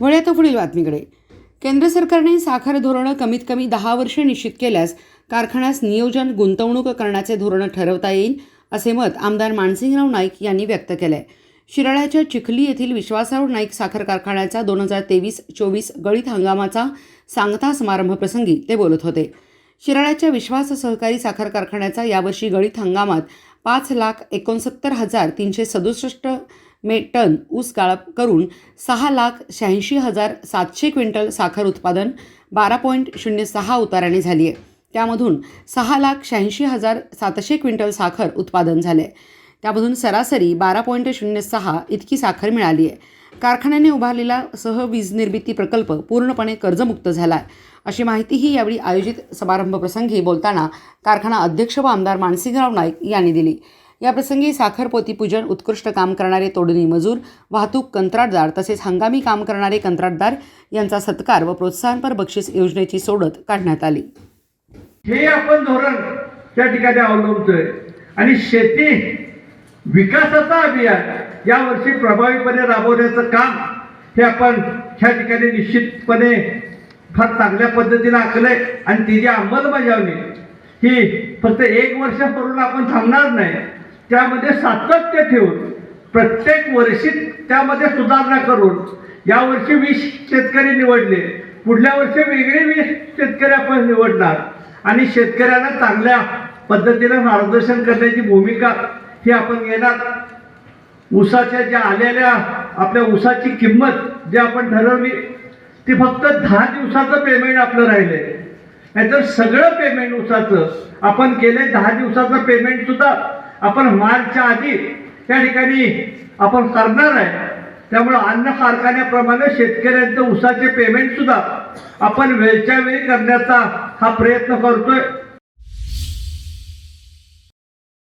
वळूया आता पुढील बातमीकडे. केंद्र सरकारने साखर धोरणं कमीत कमी दहा वर्षे निश्चित केल्यास कारखान्यास नियोजन गुंतवणूक करण्याचे धोरण ठरवता येईल असे मत आमदार मानसिंगराव नाईक यांनी व्यक्त केलं आहे शिराळ्याच्या चिखली येथील विश्वासराव नाईक साखर कारखान्याचा दोन हजार तेवीस चोवीस गळीत हंगामाचा सांगता समारंभप्रसंगी ते बोलत होते. शिराळ्याच्या विश्वास सहकारी साखर कारखान्याचा यावर्षी गळीत हंगामात पाच लाख एकोणसत्तर हजार तीनशे सदुसष्ट मे टन ऊस गाळप करून सहा लाख शहाऐंशी हजार सातशे क्विंटल साखर उत्पादन बारा पॉईंट शून्य सहा उताराने झाली आहे. त्यामधून सहा लाख शहाऐंशी हजार सातशे क्विंटल साखर उत्पादन झाले त्यामधून सरासरी बारा पॉईंट शून्य सहा इतकी साखर मिळाली आहे. कारखान्याने उभारलेला सह वीज निर्मिती प्रकल्प पूर्णपणे कर्जमुक्त झाला आहे अशी माहितीही यावेळी आयोजित समारंभप्रसंगी बोलताना कारखाना अध्यक्ष व आमदार मानसिंगराव नाईक यांनी दिली. याप्रसंगी साखरपोती पूजन उत्कृष्ट काम करणारे तोडणी मजूर वाहतूक कंत्राटदार तसेच हंगामी काम करणारे कंत्राटदार यांचा सत्कार व प्रोत्साहनपर बक्षीस योजनेची सोडत काढण्यात आली. हे आपण धोरण त्या ठिकाणी अवलंबतोय. आणि शेती विकासाचा अभियान यावर्षी प्रभावीपणे राबवण्याचं काम हे आपण ह्या ठिकाणी निश्चितपणे फार चांगल्या पद्धतीने आखलंय आणि तिची अंमलबजावणी ही फक्त एक वर्ष करून आपण थांबणार नाही त्यामध्ये सातत्य ठेवून प्रत्येक वर्षी त्यामध्ये सुधारणा करून यावर्षी वीस शेतकरी निवडले. पुढल्या वर्षी वेगळे वीस शेतकरी आपण निवडणार. आणि शेतकऱ्यांना चांगल्या पद्धतीनं मार्गदर्शन करण्याची भूमिका ही आपण घेणार. ऊसाच्या ज्या आलेल्या आपल्या ऊसाची किंमत जी आपण ठरवली ती फक्त दहा दिवसाचं पेमेंट आपलं राहिलंय. नाहीतर सगळं पेमेंट ऊसाचं. आपण केले दहा दिवसाचं पेमेंट सुद्धा आपण मार्चच्या आधी त्या ठिकाणी आपण करणार आहे. त्यामुळं अन्न कारखान्याप्रमाणे शेतकऱ्यांचं उसाचे पेमेंट सुद्धा आपण वेळच्या वेळी करण्याचा हा प्रयत्न करतोय.